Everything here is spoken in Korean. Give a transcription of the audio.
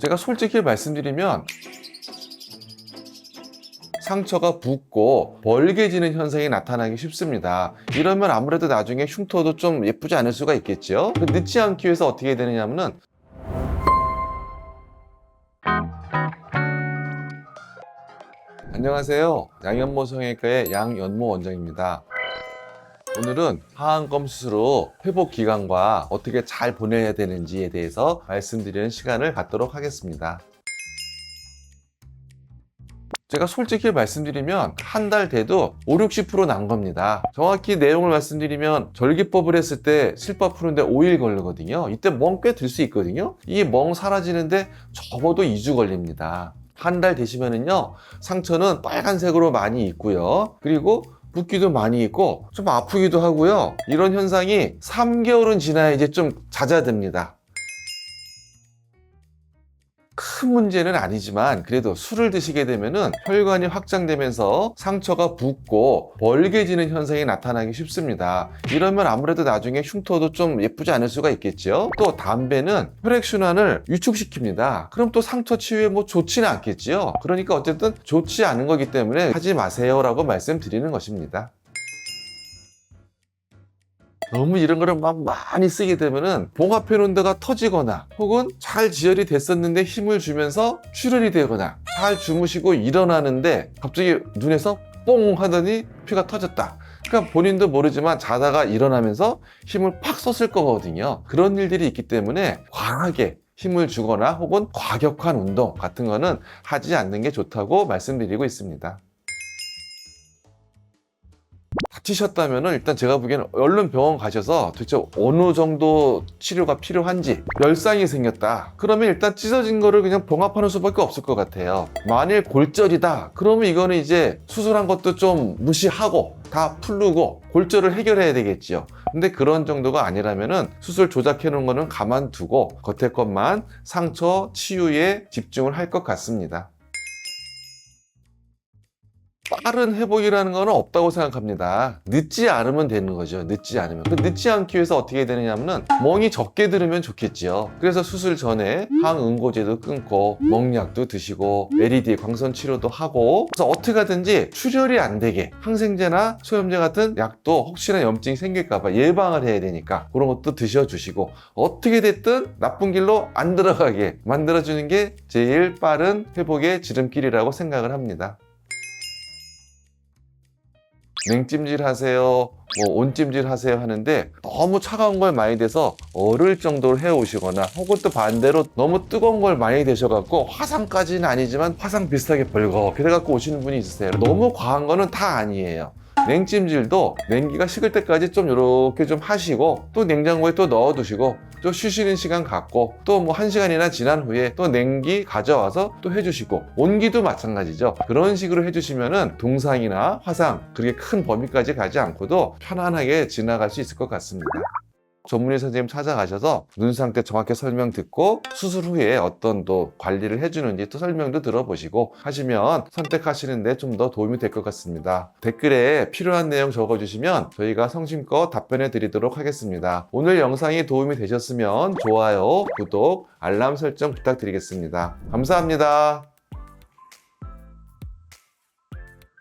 제가 솔직히 말씀드리면 상처가 붓고 벌게지는 현상이 나타나기 쉽습니다. 이러면 아무래도 나중에 흉터도 좀 예쁘지 않을 수가 있겠죠. 그 늦지 않기 위해서 어떻게 되느냐면은 안녕하세요. 양현모 성형외과의 양연모 원장입니다. 오늘은 하안검 수술 후 회복 기간과 어떻게 잘 보내야 되는지에 대해서 말씀드리는 시간을 갖도록 하겠습니다. 제가 솔직히 말씀드리면 한 달 돼도 5, 60%난 겁니다. 정확히 내용을 말씀드리면 절기법을 했을 때 실밥 푸는데 5일 걸리거든요. 이때 멍 꽤 들 수 있거든요. 이 멍 사라지는데 적어도 2주 걸립니다. 한 달 되시면은요, 상처는 빨간색으로 많이 있고요. 그리고 붓기도 많이 있고 좀 아프기도 하고요. 이런 현상이 3개월은 지나야 이제 좀 잦아듭니다. 큰 문제는 아니지만 그래도 술을 드시게 되면은 혈관이 확장되면서 상처가 붓고 벌게지는 현상이 나타나기 쉽습니다. 이러면 아무래도 나중에 흉터도 좀 예쁘지 않을 수가 있겠죠. 또 담배는 혈액순환을 위축시킵니다. 그럼 또 상처 치유에 뭐 좋지는 않겠지요. 그러니까 어쨌든 좋지 않은 거기 때문에 하지 마세요라고 말씀드리는 것입니다. 너무 이런 거를 막 많이 쓰게 되면은 봉합해 놓은 데가 터지거나 혹은 잘 지혈이 됐었는데 힘을 주면서 출혈이 되거나 잘 주무시고 일어나는데 갑자기 눈에서 뽕 하더니 피가 터졌다. 그러니까 본인도 모르지만 자다가 일어나면서 힘을 팍 썼을 거거든요. 그런 일들이 있기 때문에 과하게 힘을 주거나 혹은 과격한 운동 같은 거는 하지 않는 게 좋다고 말씀드리고 있습니다. 다치셨다면 일단 제가 보기에는 얼른 병원 가셔서 도대체 어느 정도 치료가 필요한지 열상이 생겼다. 그러면 일단 찢어진 거를 그냥 봉합하는 수밖에 없을 것 같아요. 만일 골절이다. 그러면 이거는 이제 수술한 것도 좀 무시하고 다 풀르고 골절을 해결해야 되겠지요. 근데 그런 정도가 아니라면은 수술 조작해 놓은 거는 가만두고 겉에 것만 상처 치유에 집중을 할 것 같습니다 빠른 회복이라는 거는 없다고 생각합니다. 늦지 않으면 되는 거죠. 늦지 않으면. 그 늦지 않기 위해서 어떻게 되느냐면은 멍이 적게 들으면 좋겠지요. 그래서 수술 전에 항응고제도 끊고 멍약도 드시고 LED 광선 치료도 하고 그래서 어떻게 하든지 출혈이 안 되게 항생제나 소염제 같은 약도 혹시나 염증이 생길까봐 예방을 해야 되니까 그런 것도 드셔주시고 어떻게 됐든 나쁜 길로 안 들어가게 만들어주는 게 제일 빠른 회복의 지름길이라고 생각을 합니다. 냉찜질 하세요, 뭐 온찜질 하세요 하는데 너무 차가운 걸 많이 돼서 얼을 정도로 해오시거나 혹은 또 반대로 너무 뜨거운 걸 많이 드셔갖고 화상까지는 아니지만 화상 비슷하게 벌겋게 돼갖고 오시는 분이 있으세요. 너무 과한 거는 다 아니에요. 냉찜질도 냉기가 식을 때까지 좀 이렇게 좀 하시고 또 냉장고에 또 넣어 두시고 또 쉬시는 시간 갖고 또 뭐 한 시간이나 지난 후에 또 냉기 가져와서 또 해주시고 온기도 마찬가지죠. 그런 식으로 해주시면은 동상이나 화상 그렇게 큰 범위까지 가지 않고도 편안하게 지나갈 수 있을 것 같습니다. 전문의 선생님 찾아가셔서 눈 상태 정확히 설명 듣고 수술 후에 어떤 또 관리를 해주는지 또 설명도 들어보시고 하시면 선택하시는데 좀 더 도움이 될 것 같습니다. 댓글에 필요한 내용 적어주시면 저희가 성심껏 답변해 드리도록 하겠습니다. 오늘 영상이 도움이 되셨으면 좋아요, 구독, 알람 설정 부탁드리겠습니다. 감사합니다.